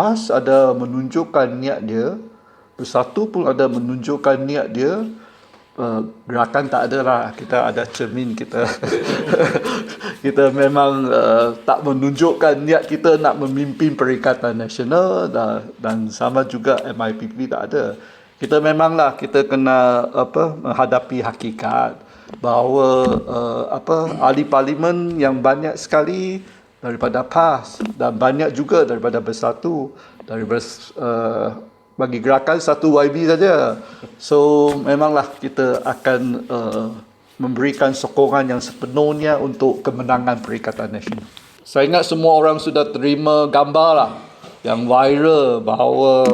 PAS ada menunjukkan niat dia, Bersatu pun ada menunjukkan niat dia, uh, gerakan tak ada lah. Kita ada cermin kita. kita memang uh, tak menunjukkan niat kita nak memimpin Perikatan Nasional dan, dan sama juga MIPP tak ada. Kita memanglah kita kena apa menghadapi hakikat bahawa uh, apa ahli parlimen yang banyak sekali daripada PAS dan banyak juga daripada Bersatu daripada uh, bagi gerakan satu YB saja. So memanglah kita akan uh, memberikan sokongan yang sepenuhnya untuk kemenangan Perikatan Nasional. Saya ingat semua orang sudah terima gambar lah yang viral bahawa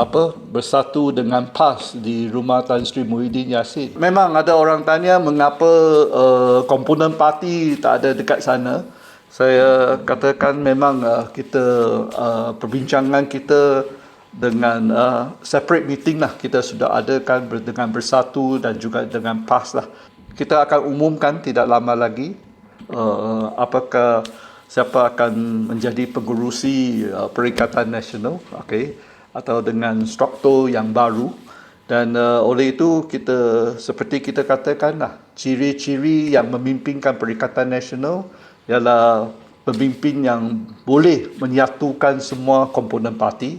apa bersatu dengan PAS di rumah Tan Sri Muhyiddin Yassin. Memang ada orang tanya mengapa uh, komponen parti tak ada dekat sana. Saya katakan memang uh, kita uh, perbincangan kita dengan uh, separate meeting lah kita sudah adakan dengan bersatu dan juga dengan PAS lah. Kita akan umumkan tidak lama lagi uh, apakah siapa akan menjadi pengurusi uh, Perikatan Nasional okay, atau dengan struktur yang baru dan uh, oleh itu kita seperti kita katakan lah ciri-ciri yang memimpinkan Perikatan Nasional ialah pemimpin yang boleh menyatukan semua komponen parti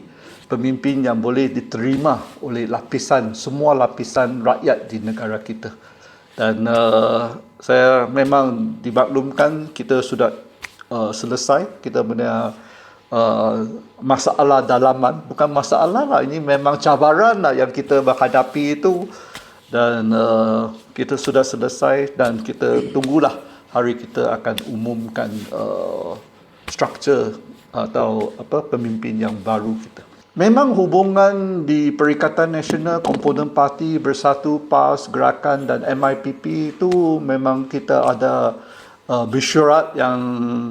pemimpin yang boleh diterima oleh lapisan semua lapisan rakyat di negara kita. Dan uh, saya memang dimaklumkan kita sudah uh, selesai. Kita punya uh, masalah dalaman. Bukan masalah lah ini memang cabaran lah yang kita menghadapi itu. Dan uh, kita sudah selesai dan kita tunggulah hari kita akan umumkan uh, struktur atau apa pemimpin yang baru kita. Memang hubungan di Perikatan Nasional, komponen parti bersatu PAS, gerakan dan MIPP itu memang kita ada uh, bersyarat yang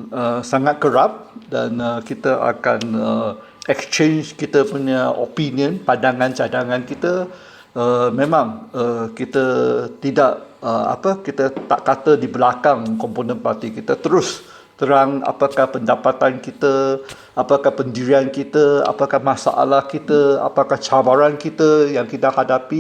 uh, sangat kerap dan uh, kita akan uh, exchange kita punya opinion, pandangan cadangan kita. Uh, memang uh, kita tidak uh, apa kita tak kata di belakang komponen parti kita terus terang apakah pendapatan kita, apakah pendirian kita, apakah masalah kita, apakah cabaran kita yang kita hadapi.